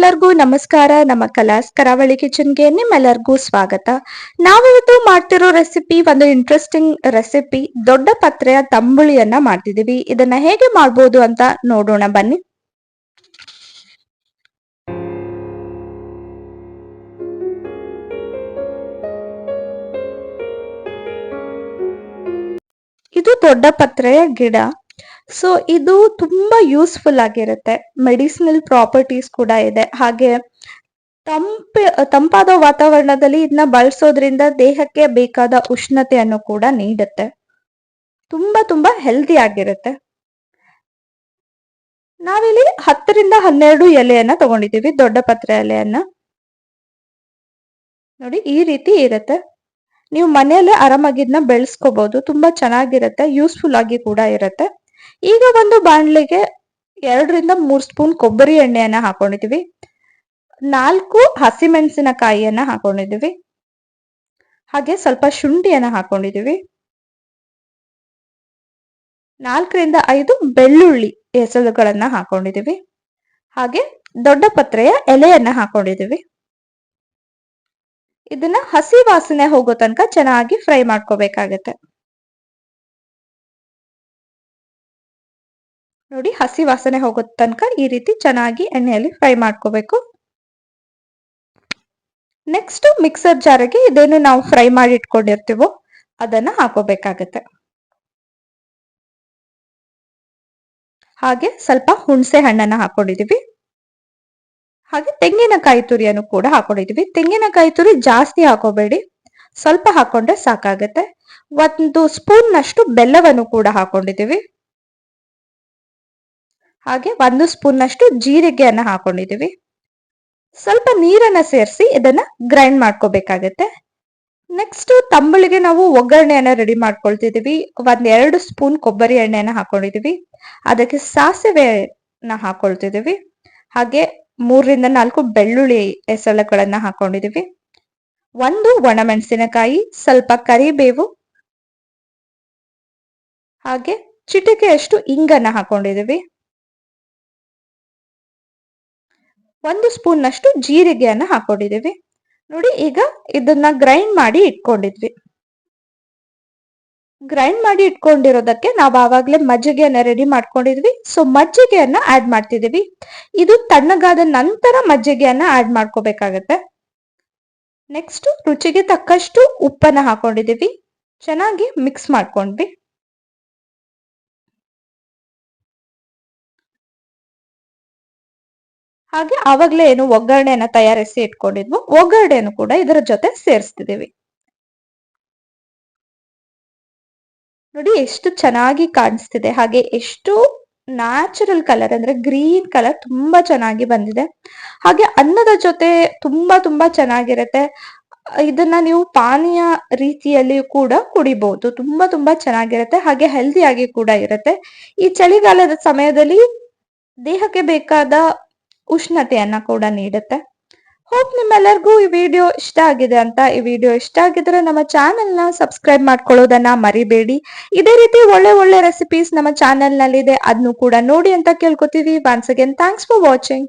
ನಿಮ್ಮೆಲ್ಲರಿಗೂ ನಮಸ್ಕಾರ. ನಮ್ಮ ಕಲಾಸ್ ಕರಾವಳಿ ಕಿಚನ್ಗೆ ನಿಮ್ಮೆಲ್ಲರಿಗೂ ಸ್ವಾಗತ. ನಾವಿವತ್ತು ಮಾಡ್ತಿರೋ ರೆಸಿಪಿ ಒಂದು ಇಂಟ್ರೆಸ್ಟಿಂಗ್ ರೆಸಿಪಿ. ದೊಡ್ಡ ಪತ್ರೆಯ ತಂಬುಳಿಯನ್ನ ಮಾಡ್ತಿದೀವಿ ಇದನ್ನ ಹೇಗೆ ಮಾಡ್ಬೋದು ಅಂತ ನೋಡೋಣ. ಬನ್ನಿ. ಇದು ದೊಡ್ಡ ಪತ್ರೆಯ ಗಿಡ. ಸೊ ಇದು ತುಂಬಾ ಯೂಸ್ಫುಲ್ ಆಗಿರುತ್ತೆ. ಮೆಡಿಸಿನಲ್ ಪ್ರಾಪರ್ಟೀಸ್ ಕೂಡ ಇದೆ. ಹಾಗೆ ತಂಪ, ತಂಪಾದ ವಾತಾವರಣದಲ್ಲಿ ಇದನ್ನ ಬಳಸೋದ್ರಿಂದ ದೇಹಕ್ಕೆ ಬೇಕಾದ ಉಷ್ಣತೆಯನ್ನು ಕೂಡ ನೀಡುತ್ತೆ. ತುಂಬಾ ತುಂಬಾ ಹೆಲ್ದಿ ಆಗಿರುತ್ತೆ. ನಾವಿಲ್ಲಿ ಹತ್ತರಿಂದ ಹನ್ನೆರಡು ಎಲೆಯನ್ನ ತಗೊಂಡಿದ್ದೀವಿ, ದೊಡ್ಡ ಪತ್ರೆ ಎಲೆಯನ್ನ. ನೋಡಿ, ಈ ರೀತಿ ಇರುತ್ತೆ. ನೀವು ಮನೆಯಲ್ಲೇ ಆರಾಮಾಗಿ ಇದನ್ನ ಬೆಳೆಸ್ಕೋಬಹುದು ತುಂಬಾ ಚೆನ್ನಾಗಿರುತ್ತೆ ಯೂಸ್ಫುಲ್ ಆಗಿ ಕೂಡ ಇರುತ್ತೆ. ಈಗ ಒಂದು ಬಾಣಲೆಗೆ ಎರಡರಿಂದ ಮೂರ್ ಸ್ಪೂನ್ ಕೊಬ್ಬರಿ ಎಣ್ಣೆಯನ್ನ ಹಾಕೊಂಡಿದೀವಿ ನಾಲ್ಕು ಹಸಿಮೆಣಸಿನಕಾಯಿಯನ್ನ ಹಾಕೊಂಡಿದೀವಿ ಹಾಗೆ ಸ್ವಲ್ಪ ಶುಂಠಿಯನ್ನ ಹಾಕೊಂಡಿದೀವಿ ನಾಲ್ಕರಿಂದ ಐದು ಬೆಳ್ಳುಳ್ಳಿ ಹೆಸರುಗಳನ್ನ ಹಾಕೊಂಡಿದೀವಿ ಹಾಗೆ ದೊಡ್ಡ ಪತ್ರೆಯ ಎಲೆಯನ್ನ ಹಾಕೊಂಡಿದೀವಿ ಇದನ್ನ ಹಸಿ ವಾಸನೆ ಹೋಗೋ ತನಕ ಚೆನ್ನಾಗಿ ಫ್ರೈ ಮಾಡ್ಕೋಬೇಕಾಗತ್ತೆ. ನೋಡಿ, ಹಸಿ ವಾಸನೆ ಹೋಗೋ ತನಕ ಈ ರೀತಿ ಚೆನ್ನಾಗಿ ಎಣ್ಣೆಯಲ್ಲಿ ಫ್ರೈ ಮಾಡ್ಕೋಬೇಕು. ನೆಕ್ಸ್ಟ್ ಮಿಕ್ಸರ್ ಜಾರಿಗೆ ಇದೇನು ನಾವು ಫ್ರೈ ಮಾಡಿ ಇಟ್ಕೊಂಡಿರ್ತೀವೋ, ಅದನ್ನ ಹಾಕೋಬೇಕಾಗತ್ತೆ. ಹಾಗೆ ಸ್ವಲ್ಪ ಹುಣಸೆ ಹಣ್ಣನ್ನ ಹಾಕೊಂಡಿದೀವಿ. ಹಾಗೆ ತೆಂಗಿನಕಾಯಿ ತುರಿಯನ್ನು ಕೂಡ ಹಾಕೊಂಡಿದೀವಿ. ತೆಂಗಿನಕಾಯಿ ತುರಿ ಜಾಸ್ತಿ ಹಾಕೋಬೇಡಿ. ಸ್ವಲ್ಪ ಹಾಕೊಂಡ್ರೆ ಸಾಕಾಗತ್ತೆ. ಒಂದು ಸ್ಪೂನ್ ನಷ್ಟು ಬೆಲ್ಲವನ್ನು ಕೂಡ ಹಾಕೊಂಡಿದೀವಿ. ಹಾಗೆ ಒಂದು ಸ್ಪೂನ್ ನಷ್ಟು ಜೀರಿಗೆಯನ್ನ ಹಾಕೊಂಡಿದೀವಿ ಸ್ವಲ್ಪ ನೀರನ್ನ ಸೇರಿಸಿ ಇದನ್ನ ಗ್ರೈಂಡ್ ಮಾಡ್ಕೋಬೇಕಾಗತ್ತೆ. ನೆಕ್ಸ್ಟ್ ತಂಬಳಿಗೆ ನಾವು ಒಗ್ಗರಣೆಯನ್ನ ರೆಡಿ ಮಾಡ್ಕೊಳ್ತಿದೀವಿ ಒಂದ್ ಎರಡು ಸ್ಪೂನ್ ಕೊಬ್ಬರಿ ಎಣ್ಣೆಯನ್ನ ಹಾಕೊಂಡಿದೀವಿ ಅದಕ್ಕೆ ಸಾಸಿವೆನ ಹಾಕೊಳ್ತಿದೀವಿ ಹಾಗೆ ಮೂರರಿಂದ ನಾಲ್ಕು ಬೆಳ್ಳುಳ್ಳಿ ಎಸಳುಗಳನ್ನ ಹಾಕೊಂಡಿದೀವಿ ಒಂದು ಒಣಮೆಣಸಿನಕಾಯಿ, ಸ್ವಲ್ಪ ಕರಿಬೇವು, ಹಾಗೆ ಚಿಟಿಕೆಯಷ್ಟು ಇಂಗನ್ನ ಹಾಕೊಂಡಿದೀವಿ ಒಂದು ಸ್ಪೂನ್ ನಷ್ಟು ಜೀರಿಗೆಯನ್ನ ಹಾಕೊಂಡಿದೀವಿ ನೋಡಿ, ಈಗ ಇದನ್ನ ಗ್ರೈಂಡ್ ಮಾಡಿ ಇಟ್ಕೊಂಡಿದ್ವಿ. ಗ್ರೈಂಡ್ ಮಾಡಿ ಇಟ್ಕೊಂಡಿರೋದಕ್ಕೆ ನಾವು ಆವಾಗಲೇ ಮಜ್ಜಿಗೆಯನ್ನ ರೆಡಿ ಮಾಡ್ಕೊಂಡಿದ್ವಿ. ಸೊ ಮಜ್ಜಿಗೆಯನ್ನ ಆಡ್ ಮಾಡ್ತಿದೀವಿ ಇದು ತಣ್ಣಗಾದ ನಂತರ ಮಜ್ಜಿಗೆಯನ್ನ ಆಡ್ ಮಾಡ್ಕೋಬೇಕಾಗತ್ತೆ. ನೆಕ್ಸ್ಟ್ ರುಚಿಗೆ ತಕ್ಕಷ್ಟು ಉಪ್ಪನ್ನ ಹಾಕೊಂಡಿದೀವಿ ಚೆನ್ನಾಗಿ ಮಿಕ್ಸ್ ಮಾಡ್ಕೊಂಡ್ವಿ. ಹಾಗೆ ಆವಾಗಲೇ ಏನು ಒಗ್ಗರಣೆಯನ್ನ ತಯಾರಿಸಿ ಇಟ್ಕೊಂಡಿದ್ವು. ಒಗ್ಗರಣೆಯನ್ನು ಕೂಡ ಇದರ ಜೊತೆ ಸೇರಿಸ್ತಿದ್ದೀವಿ. ನೋಡಿ ಎಷ್ಟು ಚೆನ್ನಾಗಿ ಕಾಣಿಸ್ತಿದೆ. ಹಾಗೆ ಎಷ್ಟು ನ್ಯಾಚುರಲ್ ಕಲರ್ ಅಂದ್ರೆ ಗ್ರೀನ್ ಕಲರ್ ತುಂಬಾ ಚೆನ್ನಾಗಿ ಬಂದಿದೆ. ಹಾಗೆ ಅನ್ನದ ಜೊತೆ ತುಂಬಾ ತುಂಬಾ ಚೆನ್ನಾಗಿರುತ್ತೆ. ಇದನ್ನ ನೀವು ಪಾನೀಯ ರೀತಿಯಲ್ಲಿ ಕೂಡ ಕುಡಿಬಹುದು ತುಂಬಾ ತುಂಬಾ ಚೆನ್ನಾಗಿರುತ್ತೆ. ಹಾಗೆ ಹೆಲ್ದಿ ಆಗಿ ಕೂಡ ಇರುತ್ತೆ. ಈ ಚಳಿಗಾಲದ ಸಮಯದಲ್ಲಿ ದೇಹಕ್ಕೆ ಬೇಕಾದ ಉಷ್ಣತೆಯನ್ನ ಕೂಡ ನೀಡುತ್ತೆ. ಹೋಪ್ ನಿಮ್ಮೆಲ್ಲರಿಗೂ ಈ ವಿಡಿಯೋ ಇಷ್ಟ ಆಗಿದೆ ಅಂತ. ಈ ವಿಡಿಯೋ ಇಷ್ಟ ಆಗಿದ್ರೆ ನಮ್ಮ ಚಾನೆಲ್ನ ಸಬ್ಸ್ಕ್ರೈಬ್ ಮಾಡ್ಕೊಳ್ಳೋದನ್ನ ಮರಿಬೇಡಿ. ಇದೇ ರೀತಿ ಒಳ್ಳೆ ಒಳ್ಳೆ ರೆಸಿಪೀಸ್ ನಮ್ಮ ಚಾನೆಲ್ನಲ್ಲಿ ಇದೆ ಅದನ್ನು ಕೂಡ ನೋಡಿ ಅಂತ ಕೇಳ್ಕೊತೀವಿ. Once again thanks for watching